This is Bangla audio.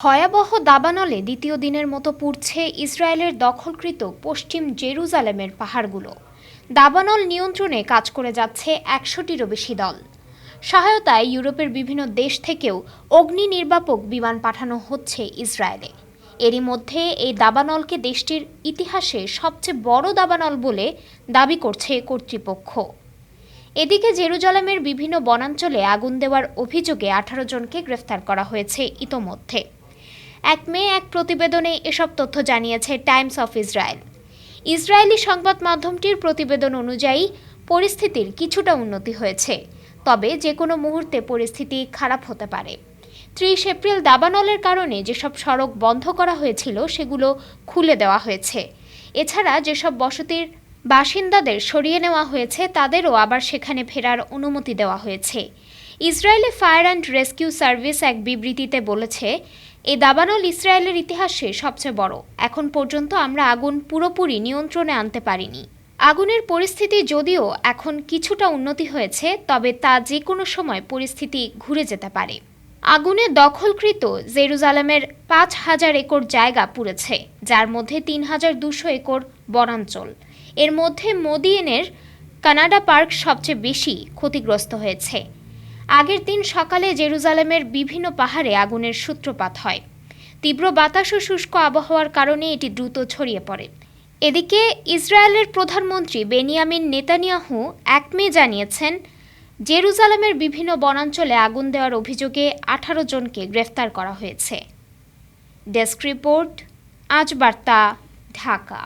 ভয়াবহ দাবানলে দ্বিতীয় দিনের মতো পুড়ছে ইসরায়েলের দখলকৃত পশ্চিম জেরুজালেমের পাহাড়গুলো। দাবানল নিয়ন্ত্রণে কাজ করে যাচ্ছে একশোটিরও বেশি দল। সহায়তায় ইউরোপের বিভিন্ন দেশ থেকেও অগ্নি নির্বাপক বিমান পাঠানো হচ্ছে ইসরায়েলে। এরই মধ্যে এই দাবানলকে দেশটির ইতিহাসে সবচেয়ে বড় দাবানল বলে দাবি করছে কর্তৃপক্ষ। এদিকে জেরুজালেমের বিভিন্ন বনাঞ্চলে আগুন দেওয়ার অভিযোগে আঠারো জনকে গ্রেফতার করা হয়েছে ইতোমধ্যে। এক মে এক প্রতিবেদনে এসব তথ্য জানিয়েছে টাইমস অফ ইসরায়েল। ইসরায়েলি সংবাদ মাধ্যমটির প্রতিবেদন অনুযায়ী, পরিস্থিতির কিছুটা উন্নতি হয়েছে, তবে যে কোনো মুহূর্তে পরিস্থিতি খারাপ হতে পারে। ত্রিশ এপ্রিল দাবানলের কারণে যেসব সড়ক বন্ধ করা হয়েছিল, সেগুলো খুলে দেওয়া হয়েছে। এছাড়া যেসব বসতির বাসিন্দাদের সরিয়ে নেওয়া হয়েছে, তাদেরও আবার সেখানে ফেরার অনুমতি দেওয়া হয়েছে। Israeli fire and rescue service এক বিবৃতিতে বলেছে এই দাবানল ইসরায়েলের ইতিহাসে সবচেয়ে বড়। এখন পর্যন্ত আমরা আগুন পুরোপুরি নিয়ন্ত্রণে আনতে পারিনি। আগুনের পরিস্থিতি যদিও এখন কিছুটা উন্নতি হয়েছে, তবে তা যে কোনো সময় পরিস্থিতি ঘুরে যেতে পারে। আগুনে দখলকৃত জেরুজালেমের পাঁচ হাজার একর জায়গা পুড়েছে, যার মধ্যে তিন হাজার দুশো একর বনাঞ্চল। এর মধ্যে মোদিয়েনের কানাডা পার্ক সবচেয়ে বেশি ক্ষতিগ্রস্ত হয়েছে। আগের দিন সকালে জেরুজালেমের বিভিন্ন পাহাড়ে আগুনের সূত্রপাত হয়। তীব্র বাতাস ও শুষ্ক আবহাওয়ার কারণে এটি দ্রুত ছড়িয়ে পড়ে। এদিকে ইসরায়েলের প্রধানমন্ত্রী বেনিয়ামিন নেতানিয়াহু এক মে জানিয়েছেন, জেরুজালেমের বিভিন্ন বনাঞ্চলে আগুন দেওয়ার অভিযোগে আঠারো জনকে গ্রেফতার করা হয়েছে। ডেস্ক রিপোর্ট, আজ বার্তা, ঢাকা।